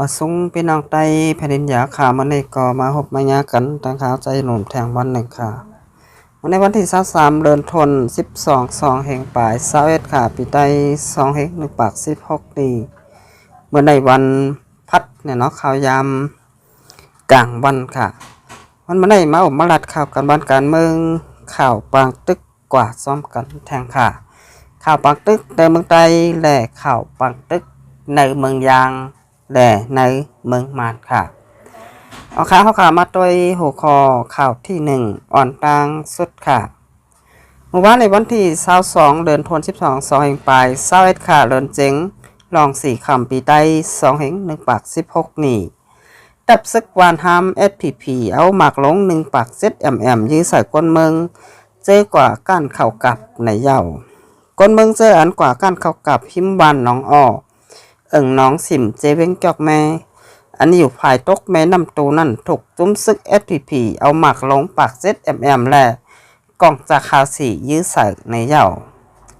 ว่าสุงพี่น้องไต้แผ่นดินหยาข่าวมาในก่อมาหบมายากันตั้งขาวใจหนุนแทงวันหนึ่งค่ะวันในวันที่23เดือนธันวาคม12 2แห่งปลาย21ค่ะปีไต้2เฮง1ปาก16นี้เมื่อในวันพัดเนี่ยเนาะข่าวยามกลางวันค่ะ มันมาได้มาอบมาลัดข่าวกันบ้านการเมืองข่าวปางตึกกว่าซ้อมกันแทงค่ะ ข่าวปางตึกในเมืองไทยและข่าวปางตึกในเมืองยาง แลในเมืองมานค่ะ เอาข่าวเขาข่าวมาโดยหัวข้อข่าวที่หนึ่งอ่อนตางสุดค่ะเมื่อวานในวันที่22เดือนธันวาคม12 2แห่งปลาย21ค่ะเดินเจ๋งลองสี่คำปีใต้2แห่งปาก16นี่ดับซึกวานฮาม SPP เอาหมากลงหนึ่งปากเซต MM ยื้อใส่ก้นเมืองเจอกว่าก้านเข่ากับในเย้าก้นเมืองเจออันกว่าก้านเข่ากับหิมบานน้องอ้อ เอิงน้องสิมเจเวงจอกแม่อันนี้อยู่ภายตกแม่น้ำตูนั่นถูกจุ้มซึก SPP เอาหมากลงปากเซต MM แลกล่องจากคาวสียื้อใส่ในเย้า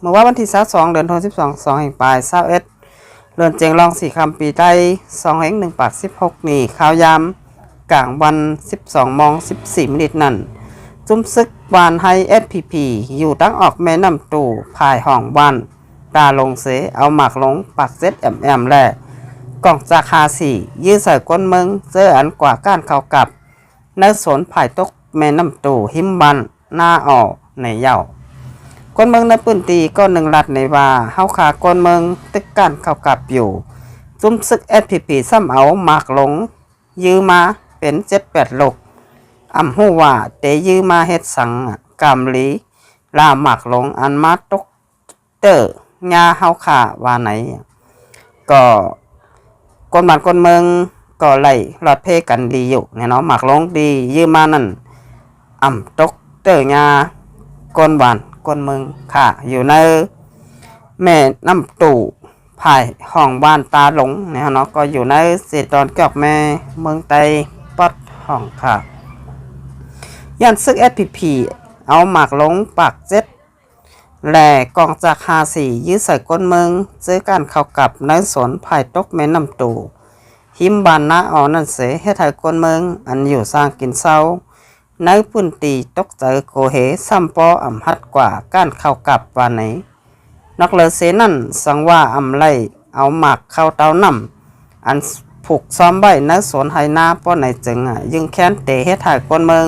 เมื่อว่าวันที่22เดือนธันวาคม12 2แห่งปลาย21เรือนเจงรองสี่คำปีใต้สองแห่งหนึ่งปากสิบหกนี่ข้าวยามกลางวันสิบสองมองสิบสี่มินิทนั่น จุ้มซึกวานไฮเอสพีพีอยู่ตั้งออกแม่น้ำตูภายห้องวัน ตาลงเส เอาหมากลงปากเซ็ตแอมแอมแล่กล่องจาคาสี่ยื้อใส่ก้นเมืองเจออันกว่าก้านเขากับในสนภายตกแม่น้ำตู่หิมบันหน้าออกในเย้าคนเมืองในปืนตีก็หนึ่งลัดในว่าเฮาขากคนเมืองตึกกันเขากับอยู่ จุ้มซึก SPP ซ้ำเอาหมากหลง ยื้อมาเป็นเจ็ดแปดลกอำหูว่าเตยื้อมาเฮ็ดสังกามลีลาหมากหลงอันมาตกเตอร์ งาเฮาขาว่าไหน ก็คนบ้านคนเมืองก็ไล่รอดเพกันดีอยู่เนี่ยเนาะหมากลงดียื้อมานั่นอ่ำตกเตอร์งาก้นหวานก้นเมืองค่ะ อยู่ในแม่น้ำตู่ภายห้องบ้านตาหลงเนี่ยเนาะก็อยู่ในเศษตอนเกับแม่เมืองไตปัดห้องค่ะ ยันซึก SPP เอาหมากลงปากเจ็ด แหล่กองจากคาสียื้อใส่ก้นเมืองเจอการเข้ากับในสวนภายตกแม่น้ำตู หิมบานนะเอนั่นเสให้ไทยก้นเมือง อันอยู่สร้างกินเศร้าในพื้นตีตกเจอโกเหซ้ำปออ่ำฮัดกว่ากานเข้ากับว่าไหนนักเลเสนั่นสังว่าอ่ำไล่เอาหมากเข้าเตาน้ำอันผูกซ้อมใบในสวนไหนาป้อไหนจึงอะยึงแค้นเตะให้ถ่ายคนเมือง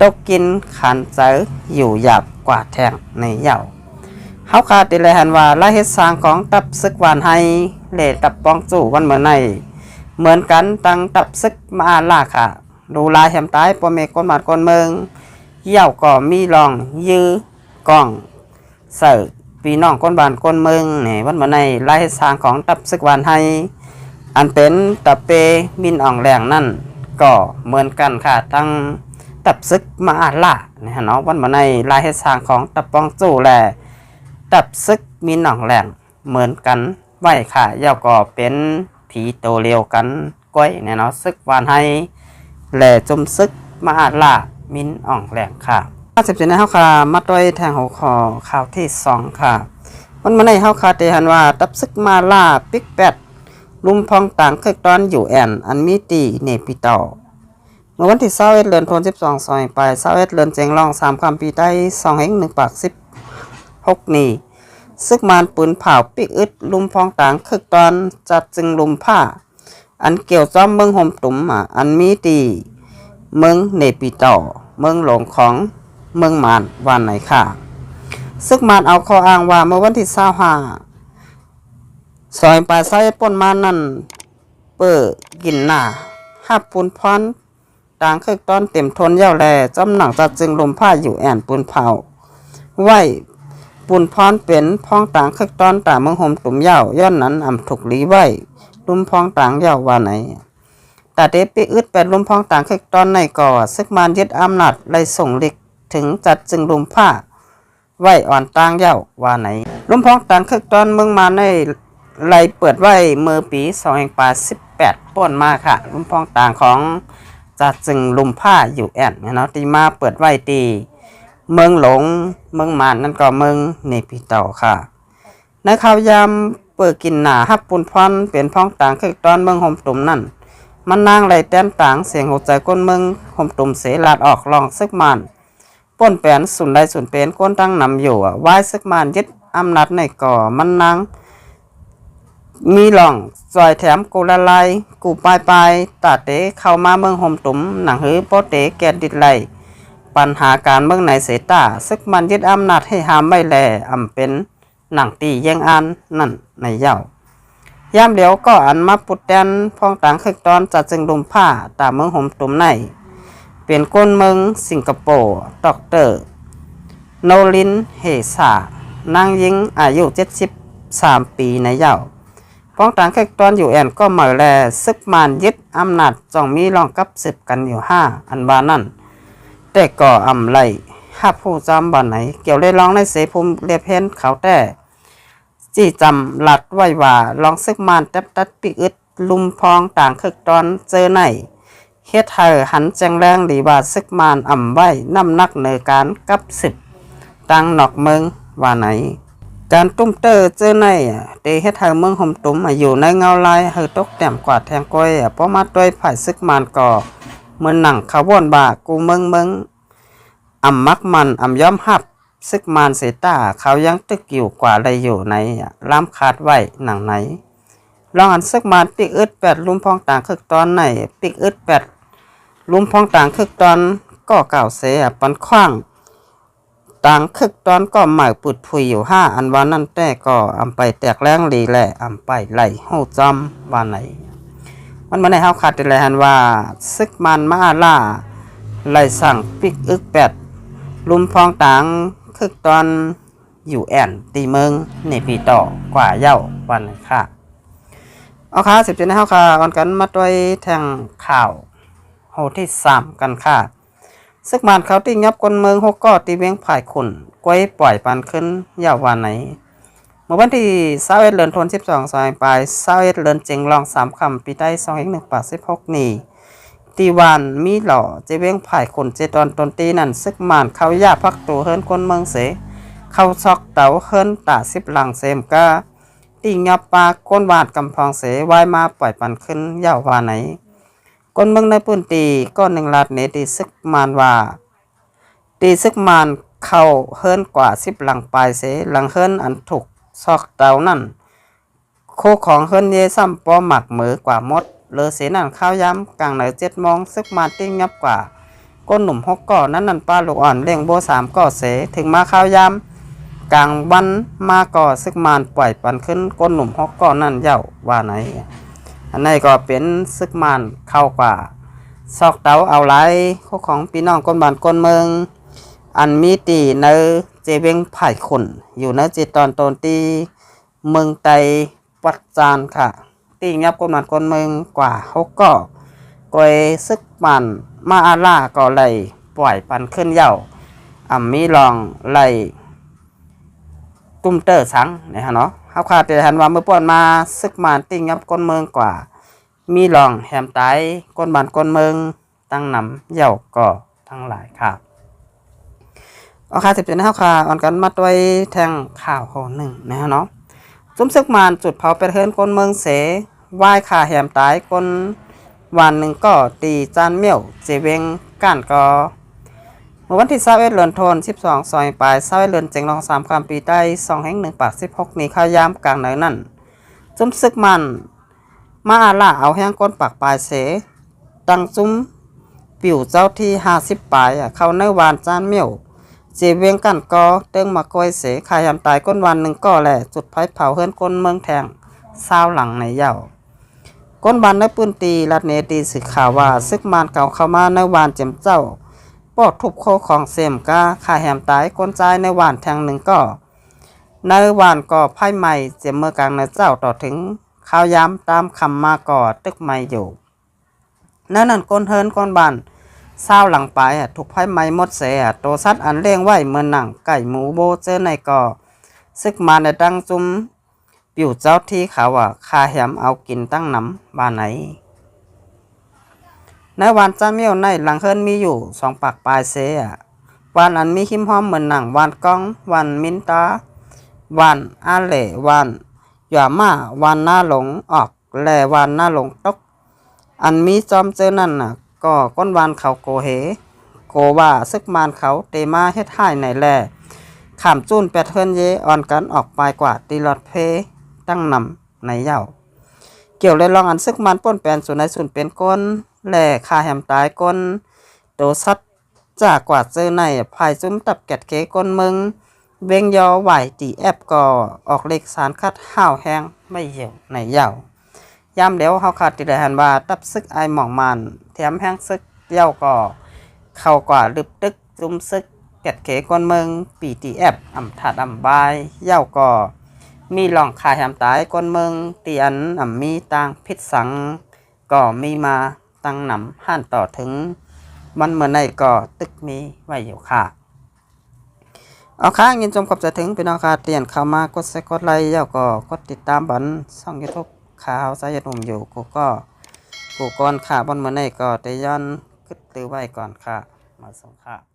ตกกินขันเจออยู่หยาบกว่าแทงในเหย่าเฮาคาติเลยหันว่าละเฮ็ดสร้างของตับซึกหวานให้เลตับปองจู่วันเหมือนใน เหมือนกันตั้งตับซึกมาล่าค่ะ ดูลายแหมตายปอเมกคนบาดคนเมืองเยี่ยวก็มีรองยื้อกล้องเสิร์ปีน้องคนบานคนเมืองนี่วันเมาในลายสร้างของตับซึกวานให้อันเป็นตับเปมินอ่องแหลงนั่นก็เหมือนกันค่ะทั้ง ตับซึกมาล่านี่ฮะเนาะวันมาในลายสร้างของตับปองจู่แลตับซึกมินองแหลงเหมือนกันไว้ค่ะย่าก็เป็นผีโตเลียวกันก้อยเนี่ยเนาะซึกวานให้แหล่จมซึกมาอาล่ามินอ่องแหลงค่ะห้าสิบเจ็ดในเฮาค่ะมาด้วยแทงหัวคอข่าวที่สองค่ะวันมาในเฮาค่ะเตหันว่าตับซึกมาล่าปิกแปดลุมพองต่างเคยตอนอยู่แอนอันมีตีเนปิต่อ เมื่อวันที่เศร้าเอ็ดเดือนธันวาคมสิบสองซอยไปเศร้าเอ็ดเดือนเจงรองสามคำปีได้สองแห่งหนึ่งปากสิบหกนี่ซึกมานปืนเผาปิกอึดลุมพองต่างเคยตอนจัดจึงลุมผ้า อันเกี่ยวจ้อมเมืองห่มตุ่มอะอันมีตีเมืองเนปิโตอเมืองหลวงของเมืองมานวันไหนค่ะ ซึ่งมานเอาข้ออ้างว่าเมื่อวันที่25ซอยปลายไส้ป่นมานั่นเปิดกินหน้าห้าปูนพร ต่างเคยต้อนเต็มทนเย้าแลจำหนังจัดจึงลมผ้าอยู่แอนปูนเผาไหวปูนพรเป็นพ้องต่างเคยต้อนต่างเมืองหมตุ่มเย้าย้อนนั้นอ่ำถูกลีไหวลุมพ้องต่างเย้าว่าไหนแต่เดปีอึดเป็นลุมพองต่างคึกต้อนในก่อซึกมานยึดอำนาจไล่ส่งเล็กถึงจัดจึงลุมผ้าไหวอ่อนต่างเย้าว่าไหนลุมพองต่างคึกต้อนเมืองมาในไล่เปิดไหวเมื่อปีสองแห่งปาสิบแปดป้นมาค่ะลุมพองต่างของ จัดจึงลุมผ้าอยู่แอนเนาะที่มาเปิดไว้ตีเมืองหลงเมืองมานนั่นก็เมืองเนปิเตาค่ะ ในข่าวยามเปิดกินหนาฮับปุนพรเป็นพ้องต่างคือตอนเมืองหมตุ่มนั่นมันนางไหลแต้นต่างเสียงหัวใจก้นเมืองหมตุ่มเสลาดออกลองซึกมันป้นแปนสุนใดสุนเป็นก้นตั้งนำอยู่อะไหวซึกมันยึดอำนาจในก่อมันนาง มีหล่องซอยแถมกูละลายกูปลายปลายตาเตเข้ามาเมืองห่มตุ่มหนังหือโปเตแกนดิดไหลปัญหาการเมืองในเสตาซึกมันยึดอำนาจให้หามไม่แลอำเป็นหนังตีแย่งอันนั่นในเย้าย่ามเดียวก็อันมาปุดแดนพ้องต่างคึกตอนจัดจึงดุมผ้าตามเมืองห่มตุ่มใน เป็นก้นเมืองสิงคโปร์ดอกเตอร์โนลินเฮซานางยิงอายุ 73 ปีในเย้า พ้องต่างคึกตอนอยู่แอนก็เหมอแลซึกมานยึดอำนาจจ้องมีรองกับสืบกันอยู่ห้าอันบานั่น แต่ก่ออำไลห้าผู้จำบ่านไหน เกี่ยวได้ร้องในเสภูมิเรียบเพ้นเขาแต่จี้จำหลัดไว้ว่าลองซึกมานแตบตัดปีอึดลุมพองต่างคึกตอนเจอในเฮ็ดให้หันแจงแรงดีว่าซึกมานอ่ำไว้น้ำนักเนอการกับสิบตังหนอกเมืองว่าไหน การตุ้มเตอเจอในเตเฮ็ดให้เมืองห่มตุ้มอะอยู่ในเงาลายเฮอตกแต้มกว่าแทงก้อยอะเพราะมาด้วยฝ่ายซึกมานก่อเมือนหนังขาวอนบากูเมืองเมืองอ่ำมักมันอ่ำย้อมหับซึกมานเสตาเขายังตึกอยู่กว่าอะไรอยู่ในล่ามคาดไวหนังไหนลองอันซึกมานปิกอึดแปดลุมพองต่างคึกตอนไหนปิกอึดแปดลุมพองต่างคึกตอนก็เก่าเสียปันขว้าง ต่างคึกตอนก็หมายปุดพุยอยู่ห้าอันวันนั่นแต่ก็อำไปแตกแรงลีแหละอำไปไหลหูจำว่าไหนมันมาในเฮาขาดแต่ละหันว่าซึกมันมาล่าไหลสั่งปิกอึกแปดลุมพองต่างคึกตอนอยู่แอนตีเมืองในปีต่อกว่าเย้าวันค่ะเอาค่ะสิบเจ็ดในเฮาค่ะออนกันมาด้วยแทงข่าวโหที่สามกันค่ะ ซึกมานเขาตีงับกนเมืองหกก็ตีเวียงผ่ายขุนกล้วยปล่อยปันขึ้นยาววันไหนเมื่อวันที่21เอ็ดือนธันวาคม12สายปลาย21เอ็ดือนเจงลองสามคำปีใต้2 1 8 16นี้ตีวานมีหล่อเจเว้งผ่ายคนเจตอนตนตีนั่นซึกมานเขาย่าพักตัวเฮิรนคนเมืองเสเข้าซอกเต๋าเฮิรนตาสิบหลังเซมกาตีงับปลาก้นวาดกำพองเสวายมาปล่อยปันขึ้นยาววาไหน ก้นเมืองในปืนตีก้อนหนึ่งลาดเนตีซึกมานว่า ตีซึกมานเข้าเฮิรนกว่าสิบหลังปลายเสหลังเฮิรนอันถูกซอกเตานั่นโคของเฮิรนเยซ้ำปอหมักเหมือกว่ามดเลอเสนั่นข้าวย้ำกลางเหนือเจ็ดโมงซึกมาติ้งยับกว่าก้นหนุ่มหกก่อนั้นนั่นป้าลูกอ่อนเลี้ยงโบสามก่อเสถึงมาข้าวย้ำกลางวันมาก่อซึกมานปล่อยปันขึ้นก้นหนุ่มหกก่อนั่นเย้าว่าไหน อันนี้ก็เป็นซึกมานเข้ากว่า ซอกเตาเอาไรโคของพี่น้องก้นบ้านก้นเมือง อันมีตีในเจเวงไผ่ขุนอยู่ในจิตตอนตนตีเมืองไตปัดจานค่ะ ตีงับก้นมันคนเมืองกว่าเขาก็กอยซึกมันมาอาล่าก็เลยปล่อยปันขึ้นเย่าอ่ำมีลองไล่ตุ้มเตอร์สังนะฮะเนาะ เขาขาดแต่หันว่าเมื่อป่อนมาซึกมันตีงับกนเมืองกว่า มีลองแหมไตก้นบานก้นเมืองตั้งนำเหย่าก็ทั้งหลายค่ะเอาค่ะสิบเจ็ดนะครับค่ะอ่อนกันมาด้วยแทงข่าวโหหนึ่งนะฮะเนาะซุ้มซึกมานจุดเผาเป็นเฮินคนเมืองเสไหว้ขาแหมตายคนวันหนึ่งก็ตีจานเมี่ยวเจเวงก้านก็ เมื่อวันที่21เดือนธันวาคม12ซอยปลาย21เดือนเจงรองสามคำปีใต้2แห่ง1ปาก16นี้ข้าวยามกลางเหนือนั่นซุ้มซึกมัน มาอาล่าเอาแห้งก้นปากปลายเสตังซุ้มปิวเจ้าที่50ปลายเข้าในวานจานเมี่ยวเจเวียงกันก็เติ้งมาก้อยเสขายยำตายก้นวันหนึ่งก็แหละจุดไฟเผาเฮือนก้นเมืองแทงเศร้าวหลังในเหย้าก้นวันในปืนตีรัดเนตีสือข่าวว่าซึกมานเก่าเข้ามาในวานเจ็มเจ้า ปอดทุบโคของเสมกาขาแหมตายก้นใจในวานแทงหนึ่งก็ในวานก็ไพ่ใหม่เจ็มเมื่อกลางในเจ้าต่อถึงข้าวย้ำตามคำมาก่อตึกไม่อยู่นั่นนั่นก้นเฮินก้นบานเศร้าหลังไปถูกไฟไหม้หมดเสียอะตัวสัตว์อันเลี้ยงไว้เมือหนังไก่หมูโบเจอในก่อซึกมาในดังจุมปิวเจ้าที่เขาอะคาแหมเอากินตั้งน้ำบ้านไหน ในวันจ้าเมียวในหลังเฮิรนมีอยู่สองปากปลายเสียอะวันอันมีหิมหอมเหมือนหนังวันก้องวันมินตาวันอาเหล่วันอย่ามาวานหน้าหลงออกแลวานหน้าหลงตก อันมีจอมเจอนั่นน่ะ ก็ก้นวานเขาโกเหโกว่าซึกมานเขาเตมาเฮ็ดให้ในแลขามจุนแปดเทินเยอ่อนกันออกไปกว่าตีลอดเพ ตั้งนำในเย้าเกี่ยวเลยลองอันซึกมันป้นแปลนส่วนในส่วนเป็นก้น แหล่คาแหมตายก้นโตซัดจากกว่าเจอในภายจุ้มตับแกดเกก้นมึง เวงยอไหวตีแอบก่อออกเล็กสารคัดห้าวแห้งไม่เหี่ยวในเหย้ายามเดี๋ยวเฮาขาดติด้หันว่าตับซึกไอหมองมันแถมแห้งซึกเหย้าก่อเข้ากว่าลึบตึกจุ้มซึกแกดเกก้นมึง ปีตีแอบอ่ำถัดอ่ำบายเหย้าก่อมีหล่องคายแหมตายก้นเมืองเตียนอ่ำมีต่างพิษสัง ก็มีมา ตั้งหนำห่านต่อถึง มันเมื่อในก็ตึกมีไว้อยู่ค่ะ เอาค่ะยินชมขอบใจถึงพี่น้องค่ะเตียนเข้ามากดไซกดไลค์แล้วก็กดติดตามบันช่องยูทูบข่าวสายหนุ่มอยู่กูก็กูก่อนค่ะบนเมื่อในก็ได้ย้อนขึ้นตือไว้ก่อนค่ะ มาส่งค่ะ